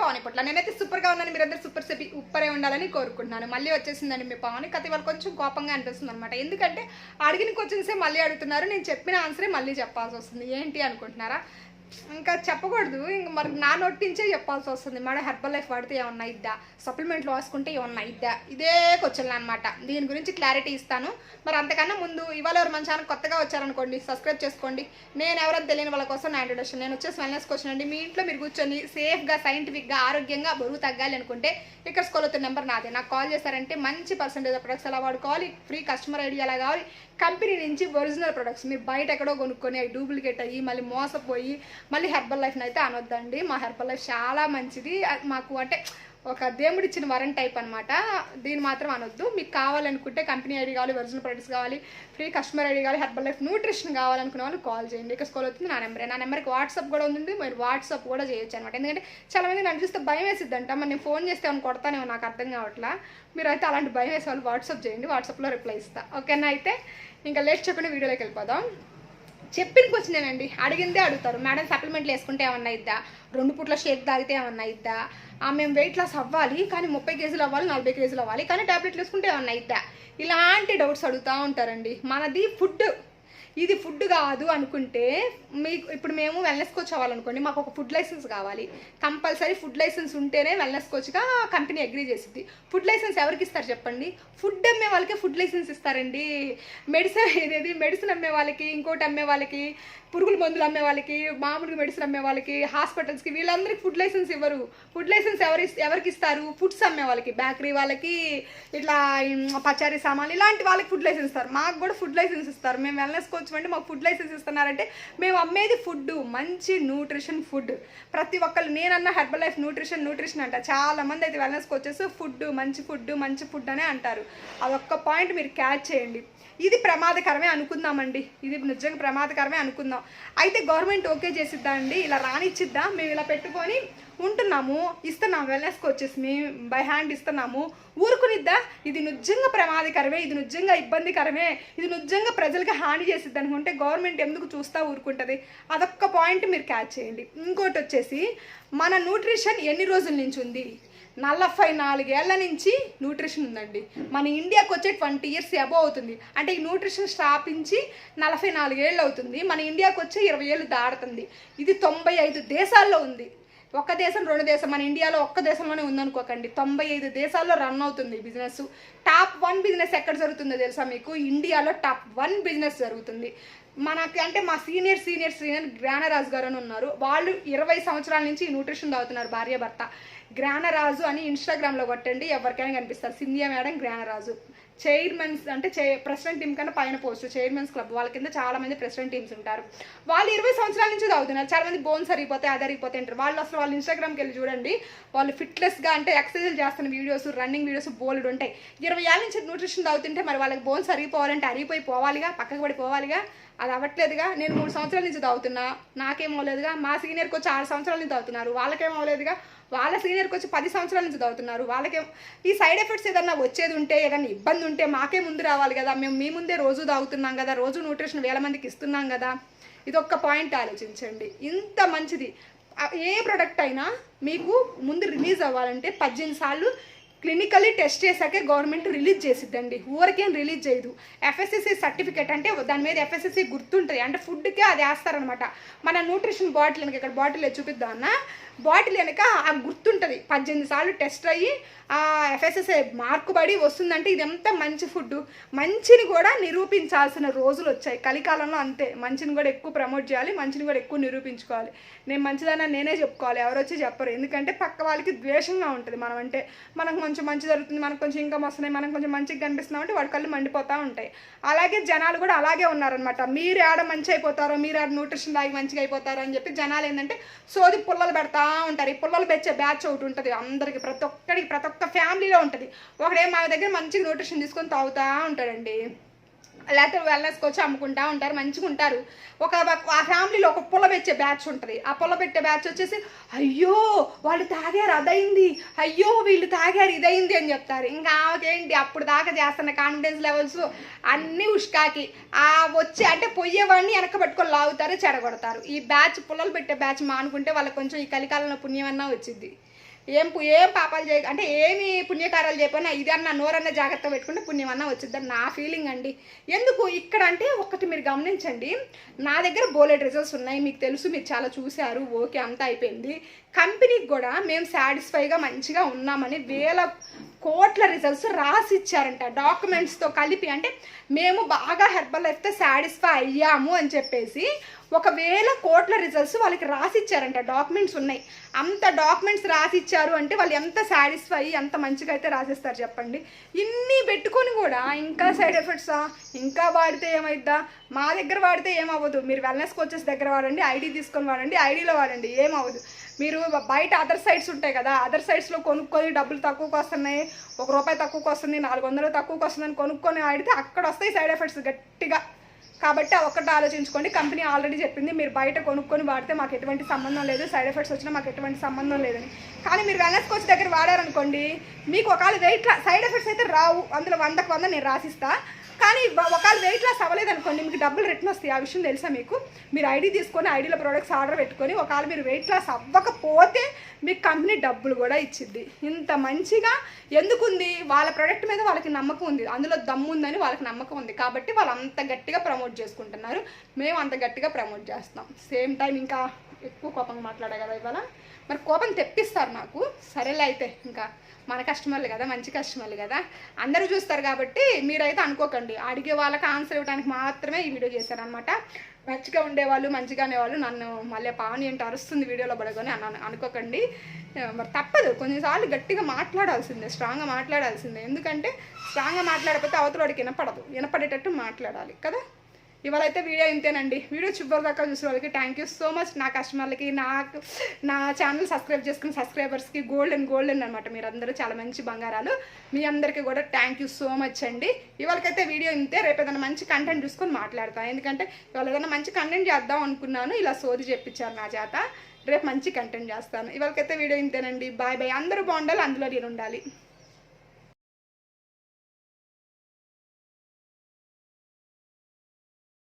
పవన్ పొట్ల. నేనైతే సూపర్గా ఉన్నాను. మీరందరూ సూపర్ సెపి ఉప్పరే ఉండాలని కోరుకుంటున్నాను. మళ్ళీ వచ్చేసిందండి మీ పవన్ కథ. ఇవాళ కొంచెం కోపంగా అనిపిస్తుంది అనమాట ఎందుకంటే అడిగిన క్వశ్చన్సే మళ్ళీ అడుగుతున్నారు. నేను చెప్పిన ఆన్సరే మళ్ళీ చెప్పాల్సి వస్తుంది. ఏంటి అనుకుంటున్నారా? ఇంకా చెప్పకూడదు. ఇంక మరి నా నోటి నుంచే చెప్పాల్సి వస్తుంది. మన హెర్బల్ లైఫ్ వాడితే ఏమన్నా ఇద్దా సప్లిమెంట్లు వాసుకుంటే ఏమన్నా ఇద్దా ఇదే క్వశ్చన్ అనమాట దీని గురించి క్లారిటీ ఇస్తాను. మరి అంతకన్నా ముందు ఇవాళ ఎవరు మన ఛానల్ కొత్తగా వచ్చారనుకోండి సబ్స్క్రైబ్ చేసుకోండి. నేను ఎవరైనా తెలియని వాళ్ళ కోసం నా ఇంట్రొడక్షన్ నేను వచ్చేసి వెల్నెస్ క్వశ్చన్ అండి. మీ ఇంట్లో మీరు కూర్చొని సేఫ్గా సైంటిఫిక్గా ఆరోగ్యంగా బరువు తగ్గాలి అనుకుంటే ఇక్కడ స్కూల్ అవుతున్న నెంబర్ నాదే. నాకు కాల్ చేశారంటే మంచి పర్సంటేజ్ ప్రొడక్ట్స్ ఎలా వాడుకోవాలి ఫ్రీ కస్టమర్ ఐడి ఎలా కావాలి. కంపెనీ నుంచి ఒరిజినల్ ప్రొడక్ట్స్ మీరు బయట ఎక్కడో కొనుక్కొని అవి డూప్లికేట్ అయ్యి మళ్ళీ మోసపోయి మళ్ళీ హెర్బల్ లైఫ్ని అయితే అనొద్దండి. మా హెర్బల్ లైఫ్ చాలా మంచిది. మాకు అంటే ఒక దేవుడిచ్చిన వరం టైప్ అనమాట దీన్ని మాత్రం అనొద్దు. మీకు కావాలనుకుంటే కంపెనీ ఐడి కావాలి ఒరిజినల్ ప్రొడక్ట్స్ కావాలి ఫ్రీ కస్టమర్ ఐడి కావాలి హెర్బల్ లైఫ్ న్యూట్రిషన్ కావాలనుకునే వాళ్ళు కాల్ చేయండి. ఇక స్కూల్ అవుతుంది నా నెంబర్ నా నెంబర్కి వాట్సాప్ కూడా ఉంది. మీరు వాట్సాప్ కూడా చేయొచ్చు అనమాట ఎందుకంటే చాలా మంది నన్ను చూస్తే భయం వేసిద్దంట. మరి నేను ఫోన్ చేస్తే ఏమైనా కొడతానేమో నాకు అర్థం కావట్లా. మీరు అయితే అలాంటి భయం వేసే వాళ్ళు వాట్సాప్ చేయండి. వాట్సాప్లో రిప్లై ఇస్తా. ఓకేనా అయితే? ఇంకా లేట్ చెప్పిన వీడియోలోకి వెళ్ళిపోదాం. చెప్పిన క్వశ్చనేనండి అడిగిందే అడుగుతారు. మేడం సప్లిమెంట్లు వేసుకుంటే ఏమన్నా ఇద్దా? రెండు పూట్ల షేక్ తాగితే ఏమన్నా ఇద్దా? ఆ, మేము వెయిట్ లాస్ అవ్వాలి కానీ ముప్పై కేజీలు అవ్వాలి నలభై కేజీలు అవ్వాలి కానీ టాబ్లెట్లు వేసుకుంటే ఏమన్నా ఇద్దా? ఇలాంటి డౌట్స్ అడుగుతూ ఉంటారండి. మనది ఫుడ్ ఇది ఫుడ్ కాదు అనుకుంటే మీకు ఇప్పుడు మేము వెల్నెస్ కోచ్ అవ్వాలనుకోండి మాకు ఒక ఫుడ్ లైసెన్స్ కావాలి. కంపల్సరీ ఫుడ్ లైసెన్స్ ఉంటేనే వెల్నెస్ కోచ్గా కంపెనీ అగ్రీ చేసింది ఫుడ్ లైసెన్స్ ఎవరికి ఇస్తారు చెప్పండి? ఫుడ్ అమ్మే వాళ్ళకి ఫుడ్ లైసెన్స్ ఇస్తారండి. మెడిసిన్ ఏదేది? మెడిసిన్ అమ్మే వాళ్ళకి ఇంకోటి అమ్మే వాళ్ళకి పురుగుల మందులు అమ్మే వాళ్ళకి మామూలుగా మెడిసిన్ అమ్మే వాళ్ళకి హాస్పిటల్స్కి వీళ్ళందరికీ ఫుడ్ లైసెన్స్ ఇవ్వరు. ఫుడ్ లైసెన్స్ ఎవరి ఎవరికి ఇస్తారు? ఫుడ్స్ అమ్మే వాళ్ళకి బేకరీ వాళ్ళకి ఇట్లా పచారీ సామాన్లు ఇలాంటి వాళ్ళకి ఫుడ్ లైసెన్స్ ఇస్తారు. మాకు కూడా ఫుడ్ లైసెన్స్ ఇస్తారు. మేము వెల్నెస్ కోచ్ అంటే మాకు ఫుడ్ లైసెన్స్ ఇస్తున్నారంటే మేము అమ్మేది ఫుడ్ మంచి న్యూట్రిషన్ ఫుడ్ ప్రతి ఒక్కరు నేనన్న హెర్బల్ లైఫ్ న్యూట్రిషన్ న్యూట్రిషన్ అంట. చాలా మంది అయితే వెల్నెస్కి వచ్చేసి ఫుడ్ మంచి ఫుడ్ మంచి ఫుడ్ అనే అంటారు. అదొక్క పాయింట్ మీరు క్యాచ్ చేయండి. ఇది ప్రమాదకరమే అనుకుందామండి. ఇది నిజంగా ప్రమాదకరమే అనుకుందాం. అయితే గవర్నమెంట్ ఓకే చేసిద్దా అండి? ఇలా రానిచ్చిద్దా? మేము ఇలా పెట్టుకొని ఉంటున్నాము ఇస్తున్నాము వెల్నెస్కి వచ్చేసి బై హ్యాండ్ ఇస్తున్నాము. ఊరుకునిద్దా? ఇది నిజంగా ప్రమాదకరమే ఇది నిజంగా ఇబ్బందికరమే ఇది నిజంగా ప్రజలకి హాని చేసిద్ది అనుకుంటే గవర్నమెంట్ ఎందుకు చూస్తా ఊరుకుంటుంది? అదొక్క పాయింట్ మీరు క్యాచ్ చేయండి. ఇంకోటి వచ్చేసి మన న్యూట్రిషన్ ఎన్ని రోజుల నుంచి ఉంది? నలభై నాలుగేళ్ళ నుంచి న్యూట్రిషన్ ఉందండి. మన ఇండియాకి వచ్చే ట్వంటీ ఇయర్స్ అబో అవుతుంది. అంటే ఈ న్యూట్రిషన్ స్థాపించి నలభై నాలుగేళ్ళు అవుతుంది. మన ఇండియాకి వచ్చే ఇరవై ఏళ్ళు దాడుతుంది ఇది తొంభై ఐదు దేశాల్లో ఉంది. ఒక్క దేశం రెండు దేశం. మన ఇండియాలో ఒక్క దేశంలోనే ఉందనుకోకండి. తొంభై ఐదు దేశాల్లో రన్ అవుతుంది బిజినెస్ టాప్ వన్ బిజినెస్ ఎక్కడ జరుగుతుందో తెలుసా మీకు? ఇండియాలో టాప్ వన్ బిజినెస్ జరుగుతుంది. మనకి అంటే మా సీనియర్ సీనియర్ సీనియర్ గ్రానరాజు గారు అని ఉన్నారు. వాళ్ళు ఇరవై సంవత్సరాల నుంచి న్యూట్రిషన్ తాగుతున్నారు భార్య భర్త గ్రానరాజు అని ఇన్స్టాగ్రామ్లో కొట్టండి ఎవరికైనా కనిపిస్తారు. సింధియా మేడం గ్రానరాజు చైర్మన్స్ అంటే చే ప్రెసిడెంట్ టీం కన్నా పైన పోస్ట్ చైర్మన్స్ క్లబ్ వాళ్ళ కింద చాలా మంది ప్రెసిడెంట్ టీమ్స్ ఉంటారు. వాళ్ళు ఇరవై సంవత్సరాల నుంచి తాగుతున్నారు చాలా మంది బోన్స్ అరిగిపోతే అది అరిగిపోతే అంటారు. వాళ్ళు అసలు వాళ్ళు ఇన్స్టాగ్రామ్కి వెళ్ళి చూడండి వాళ్ళు ఫిట్నెస్గా అంటే ఎక్సర్సైజ్ చేస్తున్న వీడియోస్ రన్నింగ్ వీడియోస్ బోల్డ్ ఉంటాయి. ఇరవై ఏళ్ళ నుంచి న్యూట్రిషన్ తాగుతుంటే మరి వాళ్ళకి బోన్స్ అరిగిపోవాలంటే అరిగిపోయి పోవాలిగా పక్కకు పడిపోవాలిగా? అది అవ్వట్లేదుగా. నేను మూడు సంవత్సరాల నుంచి తాగుతున్నా. నాకేం అవ్వలేదుగా. మా సీనియర్కి వచ్చి ఆరు సంవత్సరాల నుంచి తాగుతున్నారు. వాళ్ళకేం వాళ్ళ సీనియర్కి వచ్చి పది సంవత్సరాల నుంచి తాగుతున్నారు. వాళ్ళకేం ఈ సైడ్ ఎఫెక్ట్స్ ఏదన్నా వచ్చేది ఉంటే ఏదన్నా ఇబ్బంది ఉంటే మాకే ముందు రావాలి కదా. మేము మీ ముందే రోజు తాగుతున్నాం కదా. రోజు న్యూట్రిషన్ వేల మందికి ఇస్తున్నాం కదా. ఇది ఒక్క పాయింట్ ఆలోచించండి. ఇంత మంచిది. ఏ ప్రోడక్ట్ అయినా మీకు ముందు రిలీజ్ అవ్వాలంటే పద్దెనిమిది సార్లు క్లినికల్లీ టెస్ట్ చేశాకే గవర్నమెంట్ రిలీజ్ చేసిద్దండి. ఊరికేం రిలీజ్ చేయదు. ఎఫ్ఎస్ఎస్సి సర్టిఫికేట్ అంటే దాని మీద ఎఫ్ఎస్ఎస్సి గుర్తుంటుంది. అంటే ఫుడ్కే అది వేస్తారనమాట. మన న్యూట్రిషన్ బాటిల్ వెనక ఇక్కడ బాటిల్ చూపిద్దాం అన్న. బాటిల్ వెనక ఆ గుర్తుంటుంది. పద్దెనిమిది సార్లు టెస్ట్ అయ్యి ఆ ఎఫ్ఎస్ఎస్ఐ మార్కు పడి వస్తుందంటే ఇదంతా మంచి ఫుడ్. మంచిని కూడా నిరూపించాల్సిన రోజులు వచ్చాయి. కలికాలంలో అంతే. మంచిని కూడా ఎక్కువ ప్రమోట్ చేయాలి. మంచిని కూడా ఎక్కువ నిరూపించుకోవాలి. నేను మంచిదన్నా నేనే చెప్పుకోవాలి. ఎవరు వచ్చి చెప్పరు. ఎందుకంటే పక్క వాళ్ళకి ద్వేషంగా ఉంటుంది. మనం అంటే మనకు కొంచెం మంచి జరుగుతుంది మనకు కొంచెం ఇన్కమ్ వస్తున్నాయి మనం కొంచెం మంచిగా కనిపిస్తున్నాం అంటే వాడి కళ్ళు మండిపోతూ ఉంటాయి. అలాగే జనాలు కూడా అలాగే ఉన్నారనమాట మీరు ఆడ మంచి అయిపోతారో మీరు ఆడ న్యూట్రిషన్ తాగి మంచిగా అయిపోతారో అని చెప్పి జనాలు ఏంటంటే సోది పుల్లలు పెడతా ఉంటారు. ఈ పుల్లలు పెంచే బ్యాచ్ ఒకటి ఉంటుంది. అందరికి ప్రతి ఒక్కడికి ప్రతి ఒక్క ఫ్యామిలీలో ఉంటుంది. ఒకడే మా దగ్గర మంచిగా న్యూట్రిషన్ తీసుకొని తాగుతూ ఉంటాడండి. లేకపోతే వెల్నెస్కి వచ్చి అమ్ముకుంటా ఉంటారు మంచిగా ఉంటారు. ఒక ఆ ఫ్యామిలీలో ఒక పుల్ల పెట్టే బ్యాచ్ ఉంటుంది. ఆ పుల్ల పెట్టే బ్యాచ్ వచ్చేసి అయ్యో వాళ్ళు తాగారు అదైంది అయ్యో వీళ్ళు తాగారు ఇదైంది అని చెప్తారు. ఇంకా ఆమెకేంటి అప్పుడు దాకా చేస్తున్న కాన్ఫిడెన్స్ లెవెల్స్ అన్నీ ఉష్కాకి. ఆ వచ్చి అంటే పొయ్యేవాడిని వెనక పట్టుకొని లాగుతారు చెడగొడతారు. ఈ బ్యాచ్ పుల్లలు పెట్టే బ్యాచ్ మానుకుంటే వాళ్ళకి కొంచెం ఈ కలికాలంలో పుణ్యం అన్నా వచ్చింది ఏం పు- ఏం పాపాలు చేయ అంటే ఏమి పుణ్యకారాలు చేయకపోయినా ఇది అన్న నోరన్న జాగ్రత్త పెట్టుకుంటే పుణ్యం అన్న వచ్చిద్దని నా ఫీలింగ్ అండి. ఎందుకు? ఇక్కడ అంటే ఒకటి మీరు గమనించండి. నా దగ్గర బోలెడ్ రిజల్ట్స్ ఉన్నాయి. మీకు తెలుసు మీరు చాలా చూశారు. ఓకే అంతా అయిపోయింది. కంపెనీకి కూడా మేము సాటిస్ఫైగా మంచిగా ఉన్నామని వేల కోట్ల రిజల్ట్స్ రాసి ఇచ్చారంట. డాక్యుమెంట్స్తో కలిపి అంటే మేము బాగా హెర్బల్ లైఫ్తో సాటిస్ఫై అయ్యాము అని చెప్పేసి ఒకవేళ కోట్ల రిజల్ట్స్ వాళ్ళకి రాసిచ్చారంట డాక్యుమెంట్స్ ఉన్నాయి. అంత డాక్యుమెంట్స్ రాసిచ్చారు అంటే వాళ్ళు ఎంత సాటిస్ఫై ఎంత మంచిగా అయితే రాసిస్తారు చెప్పండి. ఇన్ని పెట్టుకొని కూడా ఇంకా సైడ్ ఎఫెక్ట్సా ఇంకా వాడితే ఏమైద్దా? మా దగ్గర వాడితే ఏమవ్వదు. మీరు వెల్నెస్ కోచెస్ దగ్గర వాడండి ఐడి తీసుకొని వాడండి ఐడిలో వాడండి ఏమవ్వదు. మీరు బయట అదర్ సైడ్స్ ఉంటాయి కదా అదర్ సైడ్స్లో కొనుక్కొని డబ్బులు తక్కువకి వస్తున్నాయి ఒక రూపాయి తక్కువకి వస్తుంది నాలుగు వందలు తక్కువకి వస్తుందని కొనుక్కొని ఆడితే అక్కడ వస్తాయి సైడ్ ఎఫెక్ట్స్ గట్టిగా. కాబట్టి ఒకటి ఒక్కటి ఆలోచించుకోండి. కంపెనీ ఆల్రెడీ చెప్పింది మీరు బయట కొనుక్కొని వాడితే మాకు ఎటువంటి సంబంధం లేదు. సైడ్ ఎఫెక్ట్స్ వచ్చినా మాకు ఎటువంటి సంబంధం లేదని. కానీ మీరు వెల్నెస్ కోచ్ దగ్గర వాడారనుకోండి మీకు ఒకవేళ వెయిట్ సైడ్ ఎఫెక్ట్స్ అయితే రావు. అందులో వందకు వంద నేను రాసిస్తా. కానీ ఒకవేళ వెయిట్ లాస్ అవ్వలేదు అనుకోండి మీకు డబ్బులు రిటర్న్ వస్తాయి. ఆ విషయం తెలుసా మీకు? మీరు ఐడి తీసుకొని ఐడిలో ప్రొడక్ట్స్ ఆర్డర్ పెట్టుకొని ఒకవేళ మీరు వెయిట్ లాస్ అవ్వకపోతే మీకు కంపెనీ డబ్బులు కూడా ఇచ్చిద్ది. ఇంత మంచిగా ఎందుకుంది? వాళ్ళ ప్రోడక్ట్ మీద వాళ్ళకి నమ్మకం ఉంది. అందులో దమ్ము ఉందని వాళ్ళకి నమ్మకం ఉంది. కాబట్టి వాళ్ళు అంత గట్టిగా ప్రమోట్ చేసుకుంటున్నారు. మేము అంత గట్టిగా ప్రమోట్ చేస్తాం. సేమ్ టైం ఇంకా ఎక్కువ కోపంగా మాట్లాడా కదా ఇవాళ. మరి కోపం తెప్పిస్తారు నాకు సరేలే అయితే ఇంకా మన కస్టమర్లు కదా మంచి కస్టమర్లు కదా. అందరూ చూస్తారు కాబట్టి మీరైతే అనుకోకండి. అడిగే వాళ్ళకి ఆన్సర్ ఇవ్వడానికి మాత్రమే ఈ వీడియో చేశారనమాట మంచిగా ఉండేవాళ్ళు మంచిగా అనేవాళ్ళు నన్ను మళ్ళీ పావని ఏంటి అరుస్తుంది వీడియోలో పడకొని అన్నాను అనుకోకండి. మరి తప్పదు. కొన్నిసార్లు గట్టిగా మాట్లాడాల్సిందే స్ట్రాంగ్గా మాట్లాడాల్సిందే. ఎందుకంటే స్ట్రాంగ్గా మాట్లాడకపోతే అవతల వాడికి వినపడదు. వినపడేటట్టు మాట్లాడాలి కదా. ఇవాళైతే వీడియో ఇంతేనండి. వీడియో చివరి దాకా చూసిన వాళ్ళకి థ్యాంక్ యూ సో మచ్ నా కస్టమర్లకి నాకు నా ఛానల్ సబ్స్క్రైబ్ చేసుకున్న సబ్స్క్రైబర్స్కి గోల్డెన్ గోల్డెన్ అనమాట మీరందరూ చాలా మంచి బంగారాలు. మీ అందరికీ కూడా థ్యాంక్ యూ సో మచ్ అండి. ఇవాళకైతే వీడియో ఇంతే. రేపు ఏదైనా మంచి కంటెంట్ చూసుకొని మాట్లాడతాను ఎందుకంటే ఇవాళ ఏదైనా మంచి కంటెంట్ చేద్దాం అనుకున్నాను. ఇలా సోది చెప్పించారు నా చేత రేపు మంచి కంటెంట్ చేస్తాను. ఇవాళకైతే వీడియో ఇంతేనండి. బాయ్ బాయ్ అందరూ బాగుండాలి. అందులో నేను ఉండాలి.